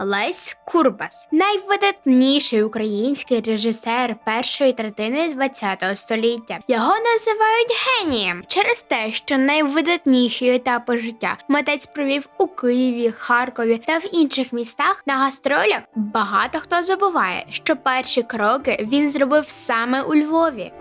Лесь Курбас, найвидатніший український режисер першої третини ХХ століття. Його називають генієм через те, що найвидатніші етапи життя митець провів у Києві, Харкові та в інших містах на гастролях. Багато хто забуває, що перші кроки він зробив саме у Львові.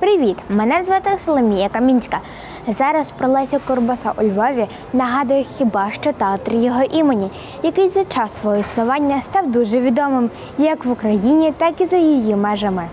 Привіт! Мене звати Соломія Камінська. Зараз про Лесю Курбаса у Львові нагадує хіба що театр його імені, який за час свого існування став дуже відомим як в Україні, так і за її межами.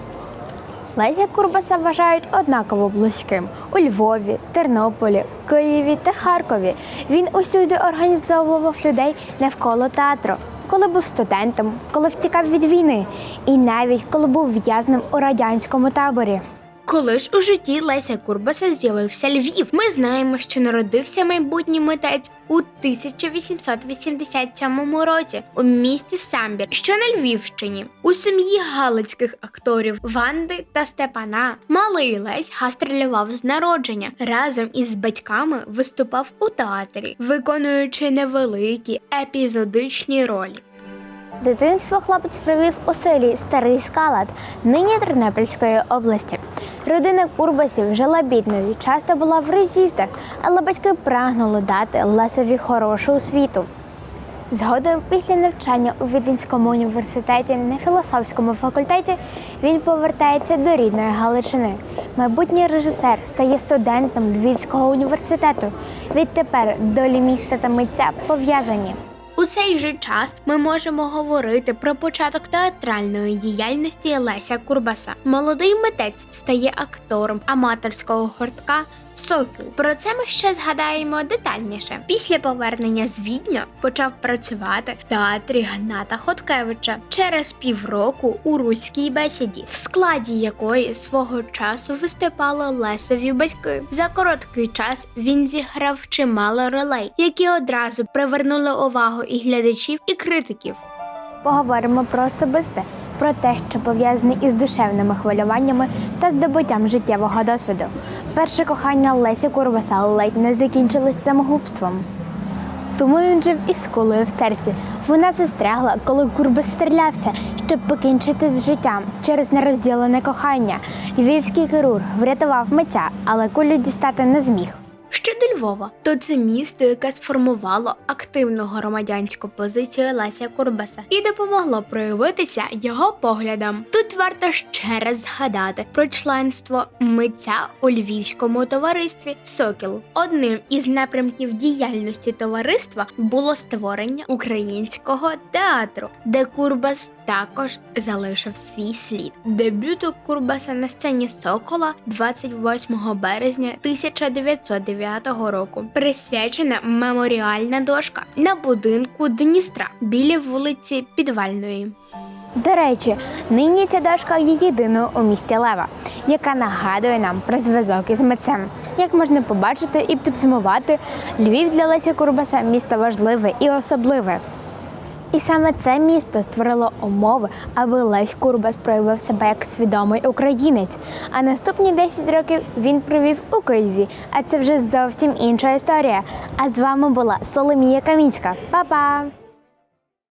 Леся Курбаса вважають однаково близьким у Львові, Тернополі, Києві та Харкові. Він усюди організовував людей навколо театру, коли був студентом, коли втікав від війни, і навіть коли був в'язнем у радянському таборі. Коли ж у житті Леся Курбаса з'явився Львів, ми знаємо, що народився майбутній митець у 1887 році у місті Самбір, що на Львівщині, у сім'ї галицьких акторів Ванди та Степана. Малий Лесь гастролював з народження. Разом із батьками виступав у театрі, виконуючи невеликі епізодичні ролі. Дитинство хлопець провів у селі Старий Скалат, нині Тернопільської області. Родина Курбасів жила бідною, часто була в роз'їздах, але батьки прагнули дати Лесові хорошу освіту. Згодом, після навчання у Віденському університеті на філософському факультеті, він повертається до рідної Галичини. Майбутній режисер стає студентом Львівського університету. Відтепер долі міста та митця пов'язані. У цей же час ми можемо говорити про початок театральної діяльності Леся Курбаса. Молодий митець стає актором аматорського гуртка Сокіл. Про це ми ще згадаємо детальніше. Після повернення з Відня почав працювати в театрі Гната Хоткевича через півроку у руській бесіді, в складі якої свого часу виступали Лесові батьки. За короткий час він зіграв чимало ролей, які одразу привернули увагу і глядачів, і критиків. Поговоримо про особисте, про те, що пов'язане із душевними хвилюваннями та здобуттям життєвого досвіду. Перше кохання Лесі Курбаса ледь не закінчилось самогубством. Тому він жив із колою в серці. Вона застрягла, коли Курбас стрілявся, щоб покінчити з життям через нерозділене кохання. Львівський хірург врятував митця, але кулю дістати не зміг. Щодо Львова, то це місто, яке сформувало активну громадянську позицію Леся Курбаса і допомогло проявитися його поглядам. Тут варто ще раз згадати про членство митця у львівському товаристві Сокіл. Одним із напрямків діяльності товариства було створення українського театру, де Курбас також залишив свій слід. Дебюту Курбаса на сцені Сокола 28 березня 1909 року присвячена меморіальна дошка на будинку Дністра біля вулиці Підвальної. До речі, нині ця дошка є єдиною у місті Лева, яка нагадує нам про зв'язок із митцем. Як можна побачити і підсумувати, Львів для Леся Курбаса місто важливе і особливе. І саме це місто створило умови, аби Лесь Курбас проявив себе як свідомий українець. А наступні 10 років він провів у Києві. А це вже зовсім інша історія. А з вами була Соломія Камінська. Па-па!